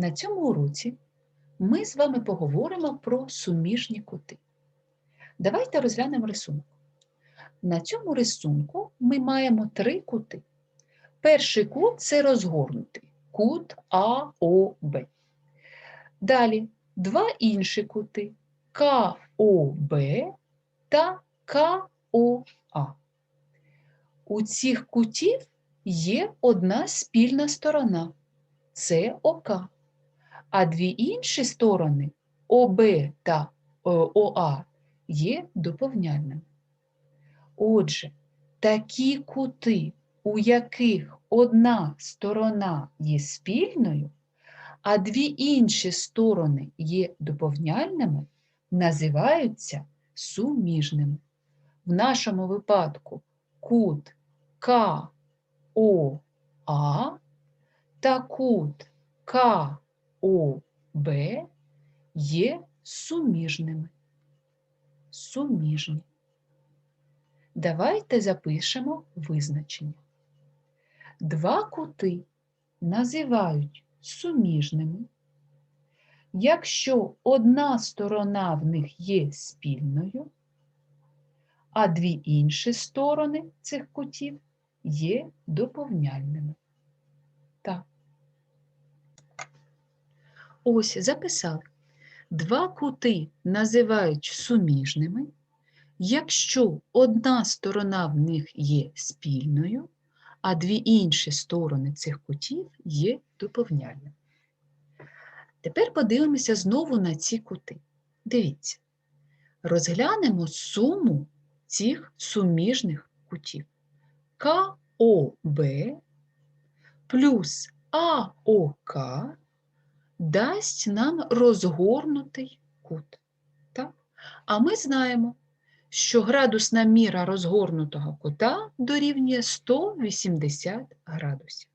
На цьому уроці ми з вами поговоримо про суміжні кути. Давайте розглянемо рисунок. На цьому рисунку ми маємо три кути. Перший кут це розгорнутий кут АОБ. Далі два інші кути КОБ та КОА. У цих кутів є одна спільна сторона це ОК, а дві інші сторони ОБ та е, ОА є доповняльними. Отже, такі кути, у яких одна сторона є спільною, а дві інші сторони є доповняльними, називаються суміжними. В нашому випадку кут КОА та кут КОБ є суміжними. Суміжні. Давайте запишемо визначення. Два кути називають суміжними, якщо одна сторона в них є спільною, а дві інші сторони цих кутів є доповняльними. Так. Ось записали. Два кути називають суміжними, якщо одна сторона в них є спільною, а дві інші сторони цих кутів є доповняльними. Тепер подивимося знову на ці кути. Дивіться, розглянемо суму цих суміжних кутів. КОБ плюс АОК дасть нам розгорнутий кут. Так? А ми знаємо, що градусна міра розгорнутого кута дорівнює 180 градусів.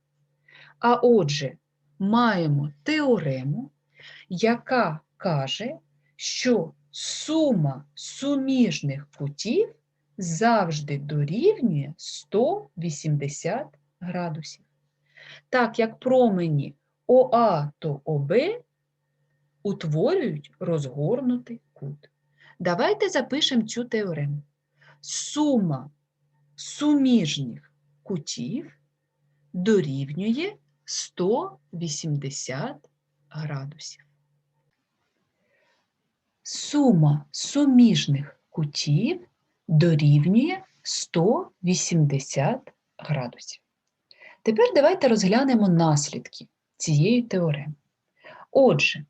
А отже, маємо теорему, яка каже, що сума суміжних кутів завжди дорівнює 180 градусів. Так як промені ОА то ОБ утворюють розгорнутий кут. Давайте запишемо цю теорему. Сума суміжних кутів дорівнює 180 градусів. Сума суміжних кутів дорівнює 180 градусів. Тепер давайте розглянемо наслідки цієї теореми. Отже,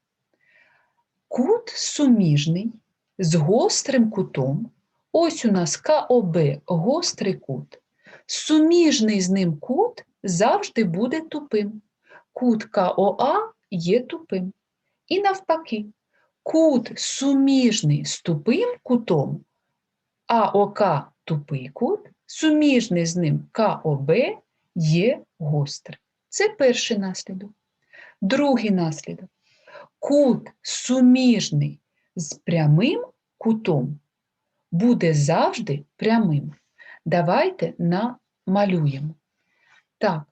кут суміжний з гострим кутом, ось у нас КОБ гострий кут, суміжний з ним кут завжди буде тупим. Кут КОА є тупим. І навпаки, кут суміжний з тупим кутом, АОК тупий кут, суміжний з ним КОБ є гострий. Це перший наслідок. Другий наслідок. Кут суміжний з прямим кутом буде завжди прямим. Давайте намалюємо. Так,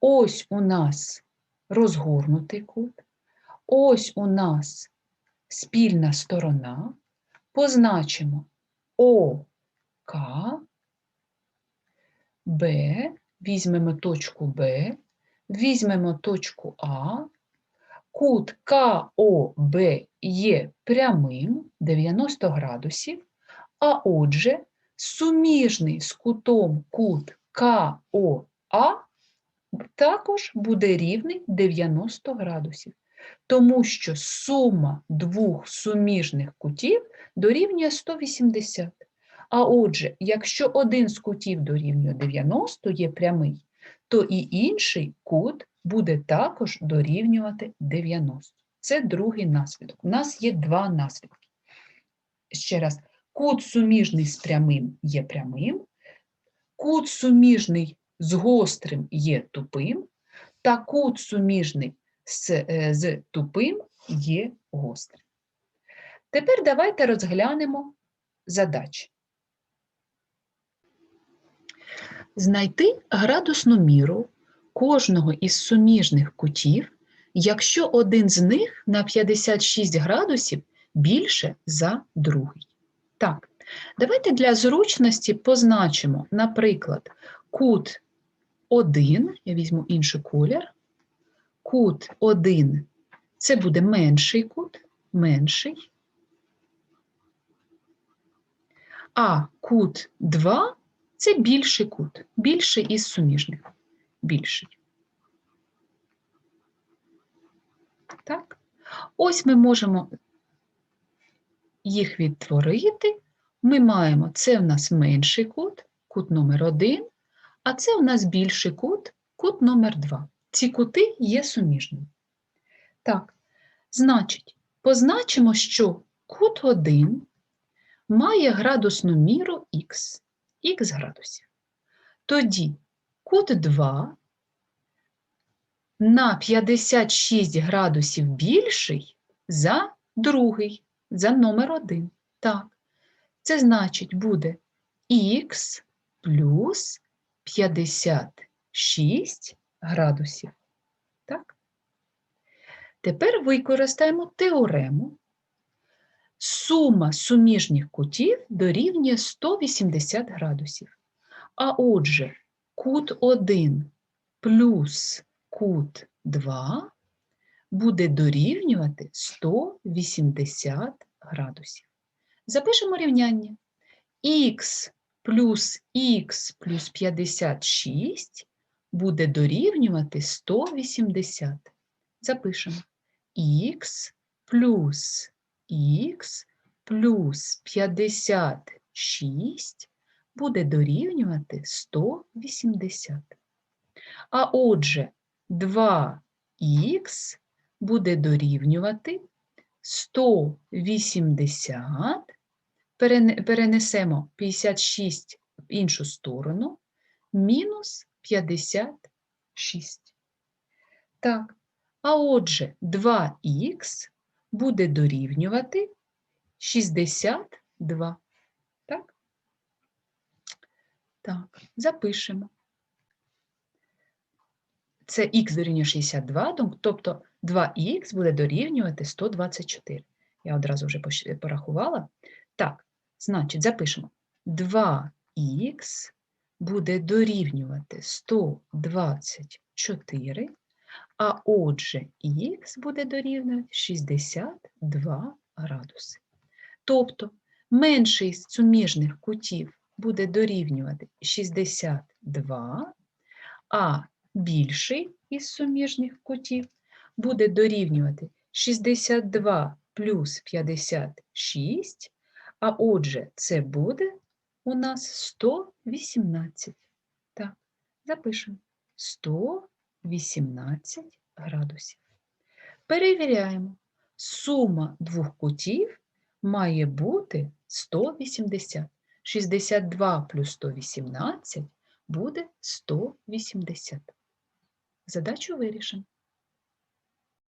ось у нас розгорнутий кут, ось у нас спільна сторона. Позначимо ОК, Б, візьмемо точку Б, візьмемо точку А, кут КОБ є прямим 90 градусів, а отже, суміжний з кутом кут КОА також буде рівний 90 градусів, тому що сума двох суміжних кутів дорівнює 180. А отже, якщо один з кутів дорівнює 90, є прямий, то і інший кут буде також дорівнювати 90. Це другий наслідок. У нас є два наслідки. Ще раз, кут суміжний з прямим є прямим, кут суміжний з гострим є тупим, та кут суміжний з, е, з тупим є гострим. Тепер давайте розглянемо задачі. Знайти градусну міру кожного із суміжних кутів, якщо один з них на 56 градусів більше за другий. Так, давайте для зручності позначимо, наприклад, кут 1, я візьму інший колір, кут 1 це буде менший кут, менший, а кут 2 це більший кут, більший із суміжних, більший. Так? Ось ми можемо їх відтворити. Ми маємо, це в нас менший кут, кут номер 1, а це у нас більший кут, кут номер 2. Ці кути є суміжними. Так, значить, позначимо, що кут 1 має градусну міру х, х градусів. Тоді кут 2 на 56 градусів більший за другий, за номер 1. Так, це значить буде х плюс 56 градусів. Так? Тепер використаємо теорему. Сума суміжних кутів дорівнює 180 градусів. А отже, кут 1 плюс кут 2 буде дорівнювати 180 градусів. Запишемо рівняння. х плюс х плюс 56 буде дорівнювати 180. Запишемо х плюс х плюс 56 буде дорівнювати 180. А отже, 2х буде дорівнювати 180, перенесемо 56 в іншу сторону, мінус 56. Так, а отже, 2х буде дорівнювати 62. Так? Так, запишемо. Це х дорівнює 62, тобто 2х буде дорівнювати 124. Я одразу вже порахувала. Так, значить, запишемо. 2х буде дорівнювати 124, а отже, х буде дорівнювати 62 градуси. Тобто менший з суміжних кутів буде дорівнювати 62, а більший із суміжних кутів буде дорівнювати 62 плюс 56, а отже, це буде у нас 118. Так, запишемо 118 градусів. Перевіряємо. Сума двох кутів має бути 180. 62 плюс 118 буде 180. Задачу вирішимо.